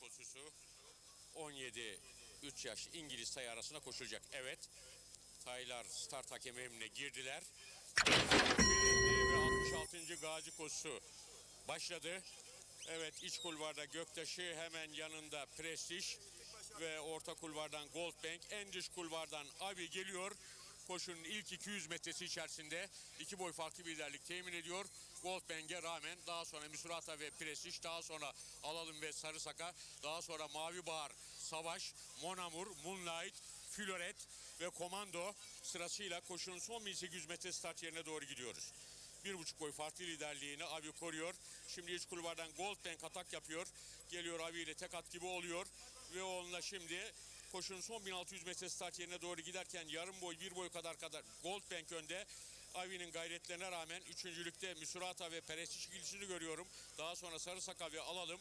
koşusu 17 3 yaş İngiliz sayı arasında koşulacak. Evet. Taylar start hakemi emrine girdiler. Ve 66. Gazi koşusu başladı. Evet iç kulvarda Göktaşı hemen yanında Prestij ve orta kulvardan Goldbank en dış kulvardan Abi geliyor. Koşunun ilk 200 metresi içerisinde iki boy farklı bir liderlik temin ediyor. Goldbank'e rağmen daha sonra Misurata ve Prestij daha sonra Alalım ve Sarısaka daha sonra Mavi Bahar, Savaş, Monamur, Moonlight, Floret ve Komando sırasıyla koşunun son 1800 metre start yerine doğru gidiyoruz. Bir buçuk boy farklı liderliğini Abi koruyor. Şimdi iç kulvardan Goldbank atak yapıyor. Geliyor Abi ile tek at gibi oluyor. Ve onunla şimdi koşunun son 1600 metre start yerine doğru giderken yarım boy bir boy kadar kadar Goldbank önde. Avi'nin gayretlerine rağmen üçüncülükte Misurata ve Peresic ikilisini görüyorum. Daha sonra Sarısaka ve Alalım.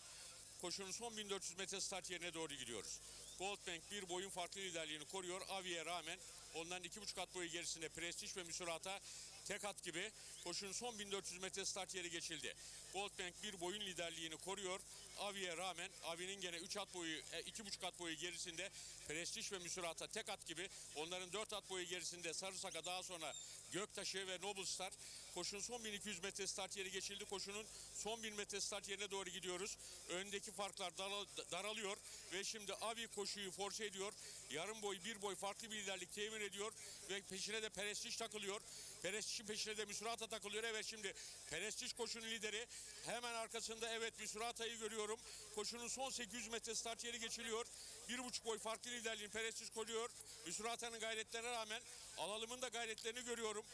Koşunun son 1400 metre start yerine doğru gidiyoruz. Goldbank bir boyun farklı liderliğini koruyor. Avi'ye rağmen ondan iki buçuk at boyu gerisinde Prestige ve Misurata tek at gibi koşunun son 1400 metre start yeri geçildi. Goldbank bir boyun liderliğini koruyor. Avi'ye rağmen Avi'nin gene 3 at boyu, e, iki buçuk at boyu gerisinde Prestige ve Misurata tek at gibi. Onların 4 at boyu gerisinde Sarısaka daha sonra Göktaşı ve Noble Star. Koşunun son 1200 metre start yeri geçildi. Koşunun son 1000 metre start yerine doğru gidiyoruz. Öndeki farklar daral- daralıyor ve şimdi Avi koşuyu force ediyor. Yarım boy, bir boy farklı bir liderlik temin ediyor ve peşine de Perestiş takılıyor. Perestiş'in peşine de Müsurata takılıyor. Evet şimdi Perestiş koşunun lideri. Hemen arkasında evet Müsurata'yı görüyorum. Koşunun son 800 metre start yeri geçiliyor. Bir buçuk boy farklı liderliğini Perestiş koruyor. Müsurata'nın gayretlerine rağmen Alalım'ın da gayretlerini görüyorum.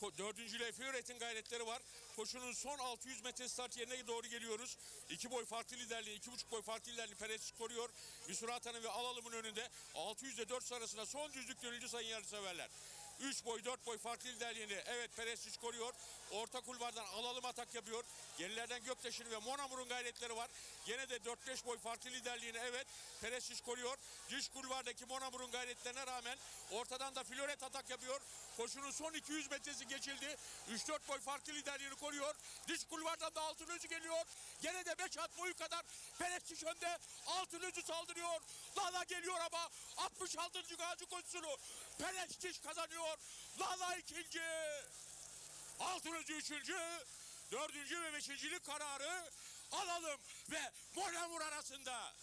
Ko- Dördüncüyle Fioret'in gayretleri var. Koşunun son 600 metre start yerine doğru geliyoruz. İki boy farklı liderliği, iki buçuk boy farklı liderliği Perez koruyor. Müsurata'nın ve Alalım'ın önünde 600 ile 4 arasında son düzlük dönücü sayın yarışseverler. 3 boy 4 boy farklı liderliğini evet Perez koruyor. Orta kulvardan alalım atak yapıyor. Gerilerden Göktaş'ın ve Monamur'un gayretleri var. Gene de 4-5 boy farklı liderliğini evet Perez koruyor. Dış kulvardaki Monamur'un gayretlerine rağmen ortadan da Floret atak yapıyor. Koşunun son 200 metresi geçildi. 3-4 boy farklı liderliğini koruyor. Dış kulvardan da altın özü geliyor. Gene de 5 at boyu kadar Perez önde. Altın özü saldırıyor. Lala geliyor ama 66. gazı koşusunu Perez kazanıyor. Lala ikinci. Altın özü üçüncü. Dördüncü ve beşincilik kararı alalım ve Monamur arasında.